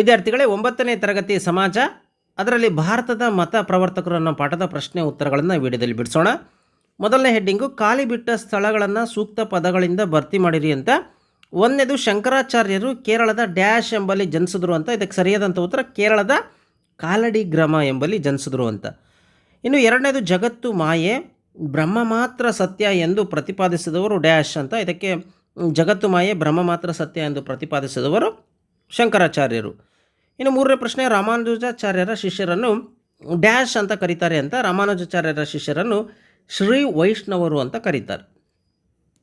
ವಿದ್ಯಾರ್ಥಿಗಳೇ ಒಂಬತ್ತನೇ ತರಗತಿ ಸಮಾಜ, ಅದರಲ್ಲಿ ಭಾರತದ ಮತ ಪ್ರವರ್ತಕರು ಅನ್ನೋ ಪಾಠದ ಪ್ರಶ್ನೆ ಉತ್ತರಗಳನ್ನು ವಿಡಿಯೋದಲ್ಲಿ ಬಿಡಿಸೋಣ. ಮೊದಲನೇ ಹೆಡ್ಡಿಂಗು, ಖಾಲಿ ಬಿಟ್ಟ ಸ್ಥಳಗಳನ್ನು ಸೂಕ್ತ ಪದಗಳಿಂದ ಭರ್ತಿ ಮಾಡಿರಿ ಅಂತ. ಒಂದನೇದು, ಶಂಕರಾಚಾರ್ಯರು ಕೇರಳದ ಡ್ಯಾಶ್ ಎಂಬಲ್ಲಿ ಜನಿಸಿದ್ರು ಅಂತ. ಇದಕ್ಕೆ ಸರಿಯಾದಂಥ ಉತ್ತರ, ಕೇರಳದ ಕಾಲಡಿ ಗ್ರಾಮ ಎಂಬಲ್ಲಿ ಜನಿಸಿದ್ರು ಅಂತ. ಇನ್ನು ಎರಡನೇದು, ಜಗತ್ತು ಮಾಯೆ, ಬ್ರಹ್ಮ ಮಾತ್ರ ಸತ್ಯ ಎಂದು ಪ್ರತಿಪಾದಿಸಿದವರು ಡ್ಯಾಶ್ ಅಂತ. ಇದಕ್ಕೆ ಜಗತ್ತು ಮಾಯೆ, ಬ್ರಹ್ಮ ಮಾತ್ರ ಸತ್ಯ ಎಂದು ಪ್ರತಿಪಾದಿಸಿದವರು ಶಂಕರಾಚಾರ್ಯರು. ಇನ್ನು ಮೂರನೇ ಪ್ರಶ್ನೆ, ರಾಮಾನುಜಾಚಾರ್ಯರ ಶಿಷ್ಯರನ್ನು ಡ್ಯಾಶ್ ಅಂತ ಕರೀತಾರೆ ಅಂತ, ರಾಮಾನುಜಾಚಾರ್ಯರ ಶಿಷ್ಯರನ್ನು ಶ್ರೀ ವೈಷ್ಣವರು ಅಂತ ಕರೀತಾರೆ.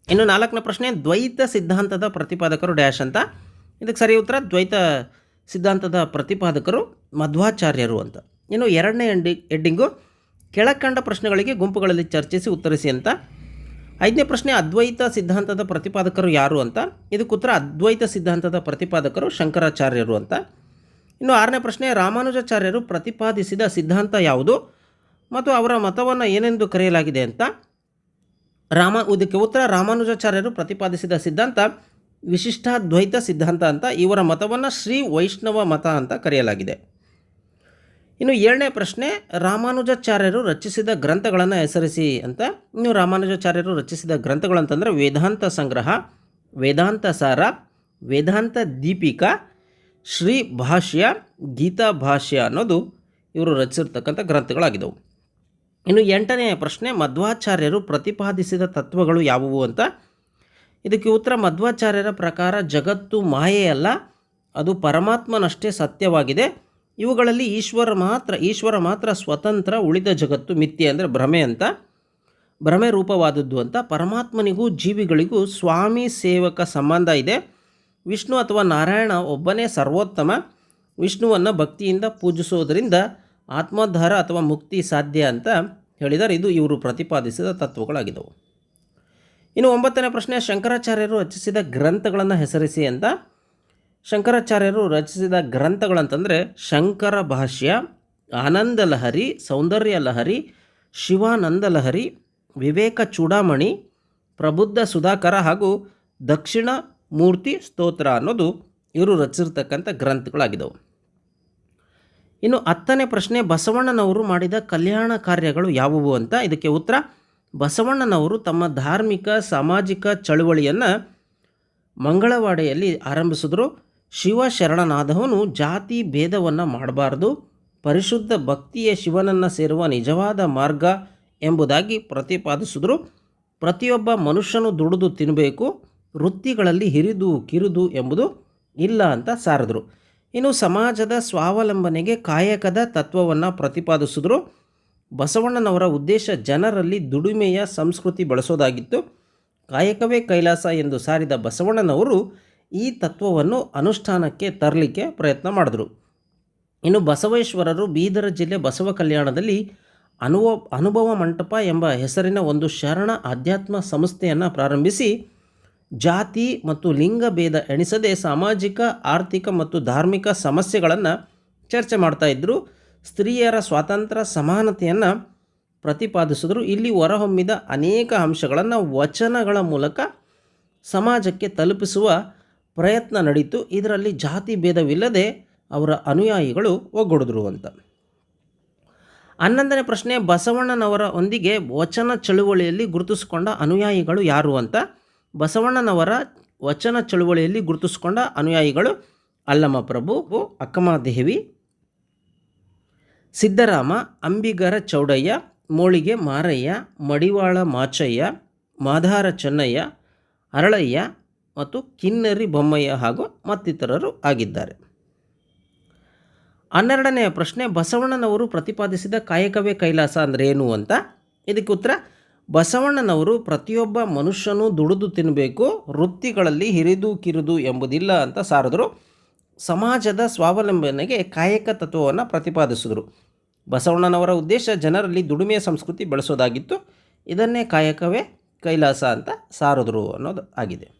ಇನ್ನು ನಾಲ್ಕನೇ ಪ್ರಶ್ನೆ, ದ್ವೈತ ಸಿದ್ಧಾಂತದ ಪ್ರತಿಪಾದಕರು ಡ್ಯಾಶ್ ಅಂತ. ಇದಕ್ಕೆ ಸರಿ ಉತ್ತರ, ದ್ವೈತ ಸಿದ್ಧಾಂತದ ಪ್ರತಿಪಾದಕರು ಮಧ್ವಾಚಾರ್ಯರು ಅಂತ. ಇನ್ನು ಎರಡನೇ ಎಂಡಿ ಎಡ್ಡಿಂಗು ಕೆಳಕಂಡ ಪ್ರಶ್ನೆಗಳಿಗೆ ಗುಂಪುಗಳಲ್ಲಿ ಚರ್ಚಿಸಿ ಉತ್ತರಿಸಿ ಅಂತ. ಐದನೇ ಪ್ರಶ್ನೆ, ಅದ್ವೈತ ಸಿದ್ಧಾಂತದ ಪ್ರತಿಪಾದಕರು ಯಾರು ಅಂತ. ಇದಕ್ಕೆ ಉತ್ತರ, ಅದ್ವೈತ ಸಿದ್ಧಾಂತದ ಪ್ರತಿಪಾದಕರು ಶಂಕರಾಚಾರ್ಯರು ಅಂತ. ಇನ್ನು ಆರನೇ ಪ್ರಶ್ನೆ, ರಾಮಾನುಜಾಚಾರ್ಯರು ಪ್ರತಿಪಾದಿಸಿದ ಸಿದ್ಧಾಂತ ಯಾವುದು ಮತ್ತು ಅವರ ಮತವನ್ನು ಏನೆಂದು ಕರೆಯಲಾಗಿದೆ ಅಂತ. ರಾಮ, ಇದಕ್ಕೆ ಉತ್ತರ, ರಾಮಾನುಜಾಚಾರ್ಯರು ಪ್ರತಿಪಾದಿಸಿದ ಸಿದ್ಧಾಂತ ವಿಶಿಷ್ಟಾದ್ವೈತ ಸಿದ್ಧಾಂತ ಅಂತ. ಇವರ ಮತವನ್ನು ಶ್ರೀ ವೈಷ್ಣವ ಮತ ಅಂತ ಕರೆಯಲಾಗಿದೆ. ಇನ್ನು ಏಳನೇ ಪ್ರಶ್ನೆ, ರಾಮಾನುಜಾಚಾರ್ಯರು ರಚಿಸಿದ ಗ್ರಂಥಗಳನ್ನು ಹೆಸರಿಸಿ ಅಂತ. ಇನ್ನು ರಾಮಾನುಜಾಚಾರ್ಯರು ರಚಿಸಿದ ಗ್ರಂಥಗಳಂತಂದರೆ ವೇದಾಂತ ಸಂಗ್ರಹ, ವೇದಾಂತ ಸಾರ, ವೇದಾಂತ ದೀಪಿಕಾ ಶ್ರೀ ಭಾಷ್ಯ, ಗೀತಾ ಭಾಷ್ಯ ಅನ್ನೋದು ಇವರು ರಚಿಸಿರ್ತಕ್ಕಂಥ ಗ್ರಂಥಗಳಾಗಿದ್ದವು. ಇನ್ನು ಎಂಟನೇ ಪ್ರಶ್ನೆ, ಮಧ್ವಾಚಾರ್ಯರು ಪ್ರತಿಪಾದಿಸಿದ ತತ್ವಗಳು ಯಾವುವು ಅಂತ? ಇದಕ್ಕೆ ಉತ್ತರ, ಮಧ್ವಾಚಾರ್ಯರ ಪ್ರಕಾರ ಜಗತ್ತು ಮಾಯೆಯಲ್ಲ ಅದು ಪರಮಾತ್ಮನಷ್ಟೇ ಸತ್ಯವಾಗಿದೆ. ಇವುಗಳಲ್ಲಿ ಈಶ್ವರ ಮಾತ್ರ ಈಶ್ವರ ಮಾತ್ರ ಸ್ವತಂತ್ರ, ಉಳಿದ ಜಗತ್ತು ಮಿಥ್ಯೆ ಅಂದರೆ ಭ್ರಮೆ ಅಂತ. ಭ್ರಮೆ ರೂಪವಾದದ್ದು ಅಂತ. ಪರಮಾತ್ಮನಿಗೂ, ಜೀವಿಗಳಿಗೂ ಸ್ವಾಮಿ ಸೇವಕ ಸಂಬಂಧ ಇದೆ. ವಿಷ್ಣು ಅಥವಾ ನಾರಾಯಣ ಒಬ್ಬನೇ ಸರ್ವೋತ್ತಮ. ವಿಷ್ಣುವನ್ನು ಭಕ್ತಿಯಿಂದ ಪೂಜಿಸೋದರಿಂದ ಆತ್ಮೋದ್ಧಾರ ಅಥವಾ ಮುಕ್ತಿ ಸಾಧ್ಯ ಅಂತ ಹೇಳಿದರೆ ಇದು ಇವರು ಪ್ರತಿಪಾದಿಸಿದ ತತ್ವಗಳಾಗಿದ್ದವು. ಇನ್ನು ಒಂಬತ್ತನೇ ಪ್ರಶ್ನೆ, ಶಂಕರಾಚಾರ್ಯರು ರಚಿಸಿದ ಗ್ರಂಥಗಳನ್ನು ಹೆಸರಿಸಿ ಅಂತ. ಶಂಕರಾಚಾರ್ಯರು ರಚಿಸಿದ ಗ್ರಂಥಗಳಂತಂದರೆ ಶಂಕರ ಭಾಷ್ಯ, ಆನಂದ ಲಹರಿ, ಸೌಂದರ್ಯ ಲಹರಿ, ಶಿವಾನಂದ ಲಹರಿ, ವಿವೇಕ ಚೂಡಾಮಣಿ, ಪ್ರಬುದ್ಧ ಸುಧಾಕರ ಹಾಗೂ ದಕ್ಷಿಣ ಮೂರ್ತಿ, ಸ್ತೋತ್ರ ಅನ್ನೋದು ಇವರು ರಚಿಸಿರ್ತಕ್ಕಂಥ ಗ್ರಂಥಗಳಾಗಿದ್ದವು. ಇನ್ನು ಹತ್ತನೇ ಪ್ರಶ್ನೆ, ಬಸವಣ್ಣನವರು ಮಾಡಿದ ಕಲ್ಯಾಣ ಕಾರ್ಯಗಳು ಯಾವುವು ಅಂತ? ಇದಕ್ಕೆ ಉತ್ತರ, ಬಸವಣ್ಣನವರು ತಮ್ಮ ಧಾರ್ಮಿಕ, ಸಾಮಾಜಿಕ ಚಳುವಳಿಯನ್ನು ಮಂಗಳವಾಡೆಯಲ್ಲಿ ಆರಂಭಿಸಿದ್ರು. ಶಿವಶರಣನಾದವನು ಜಾತಿ ಭೇದವನ್ನು ಮಾಡಬಾರ್ದು. ಪರಿಶುದ್ಧ ಭಕ್ತಿಯ ಶಿವನನ್ನು ಸೇರುವ ನಿಜವಾದ ಮಾರ್ಗ ಎಂಬುದಾಗಿ ಪ್ರತಿಪಾದಿಸಿದ್ರು. ಪ್ರತಿಯೊಬ್ಬ ಮನುಷ್ಯನು ದುಡಿದು ತಿನ್ನಬೇಕು ವೃತ್ತಿಗಳಲ್ಲಿ ಹಿರಿದು ಕಿರಿದು ಎಂಬುದು ಇಲ್ಲ ಅಂತ ಸಾರಿದ್ರು. ಇನ್ನು ಸಮಾಜದ ಸ್ವಾವಲಂಬನೆಗೆ ಕಾಯಕದ ತತ್ವವನ್ನು ಪ್ರತಿಪಾದಿಸಿದ್ರು. ಬಸವಣ್ಣನವರ ಉದ್ದೇಶ ಜನರಲ್ಲಿ ದುಡಿಮೆಯ ಸಂಸ್ಕೃತಿ ಬಳಸೋದಾಗಿತ್ತು. ಕಾಯಕವೇ ಕೈಲಾಸ ಎಂದು ಸಾರಿದ ಬಸವಣ್ಣನವರು ಈ ತತ್ವವನ್ನು ಅನುಷ್ಠಾನಕ್ಕೆ ತರಲಿಕ್ಕೆ ಪ್ರಯತ್ನ ಮಾಡಿದ್ರು. ಇನ್ನು ಬಸವೇಶ್ವರರು ಬೀದರ ಜಿಲ್ಲೆ ಬಸವ ಕಲ್ಯಾಣದಲ್ಲಿ ಅನುಭವ ಅನುಭವ ಮಂಟಪ ಎಂಬ ಹೆಸರಿನ ಒಂದು ಶರಣ ಆಧ್ಯಾತ್ಮ ಸಂಸ್ಥೆಯನ್ನು ಪ್ರಾರಂಭಿಸಿ ಜಾತಿ ಮತ್ತು ಲಿಂಗ ಭೇದ ಎಣಿಸದೆ ಸಾಮಾಜಿಕ, ಆರ್ಥಿಕ ಮತ್ತು ಧಾರ್ಮಿಕ ಸಮಸ್ಯೆಗಳನ್ನು ಚರ್ಚೆ ಮಾಡ್ತಾ ಇದ್ದರು ಸ್ತ್ರೀಯರ ಸ್ವಾತಂತ್ರ್ಯ ಸಮಾನತೆಯನ್ನು ಪ್ರತಿಪಾದಿಸಿದ್ರು. ಇಲ್ಲಿ ಹೊರಹೊಮ್ಮಿದ ಅನೇಕ ಅಂಶಗಳನ್ನು ವಚನಗಳ ಮೂಲಕ ಸಮಾಜಕ್ಕೆ ತಲುಪಿಸುವ ಪ್ರಯತ್ನ ನಡೀತು. ಇದರಲ್ಲಿ ಜಾತಿ ಭೇದವಿಲ್ಲದೆ ಅವರ ಅನುಯಾಯಿಗಳು ಒಗ್ಗೂಡಿದ್ರು ಅಂತ. ಹನ್ನೊಂದನೇ ಪ್ರಶ್ನೆ, ಬಸವಣ್ಣನವರ ಒಂದಿಗೆ ವಚನ ಚಳುವಳಿಯಲ್ಲಿ ಗುರುತಿಸಿಕೊಂಡ ಅನುಯಾಯಿಗಳು ಯಾರು ಅಂತ? ಬಸವಣ್ಣನವರ ವಚನ ಚಳುವಳಿಯಲ್ಲಿ ಗುರುತಿಸಿಕೊಂಡ ಅನುಯಾಯಿಗಳು ಅಲ್ಲಮ್ಮ ಪ್ರಭು ಅಕ್ಕಮದೇವಿ ಸಿದ್ದರಾಮ, ಅಂಬಿಗರ ಚೌಡಯ್ಯ, ಮೋಳಿಗೆ ಮಾರಯ್ಯ, ಮಡಿವಾಳ ಮಾಚಯ್ಯ, ಮಾಧಾರ ಚೆನ್ನಯ್ಯ, ಅರಳಯ್ಯ ಮತ್ತು ಕಿನ್ನರಿ ಬೊಮ್ಮಯ್ಯ ಹಾಗೂ ಮತ್ತಿತರರು ಆಗಿದ್ದಾರೆ. ಹನ್ನೆರಡನೆಯ ಪ್ರಶ್ನೆ, ಬಸವಣ್ಣನವರು ಪ್ರತಿಪಾದಿಸಿದ ಕಾಯಕವೇ ಕೈಲಾಸ ಅಂದರೆ ಏನು ಅಂತ? ಇದಕ್ಕೆ ಉತ್ತರ ಬಸವಣ್ಣನವರು ಪ್ರತಿಯೊಬ್ಬ ಮನುಷ್ಯನೂ ದುಡಿದು ತಿನ್ನಬೇಕು ವೃತ್ತಿಗಳಲ್ಲಿ ಹಿರಿದು ಕಿರಿದು ಎಂಬುದಿಲ್ಲ ಅಂತ ಸಾರಿದ್ರು. ಸಮಾಜದ ಸ್ವಾವಲಂಬನೆಗೆ ಕಾಯಕ ತತ್ವವನ್ನು ಪ್ರತಿಪಾದಿಸಿದರು. ಬಸವಣ್ಣನವರ ಉದ್ದೇಶ ಜನರಲ್ಲಿ ದುಡಿಮೆಯ ಸಂಸ್ಕೃತಿ ಬೆಳೆಸೋದಾಗಿತ್ತು. ಇದನ್ನೇ ಕಾಯಕವೇ ಕೈಲಾಸ ಅಂತ ಸಾರಿದ್ರು ಅನ್ನೋದು ಆಗಿದೆ.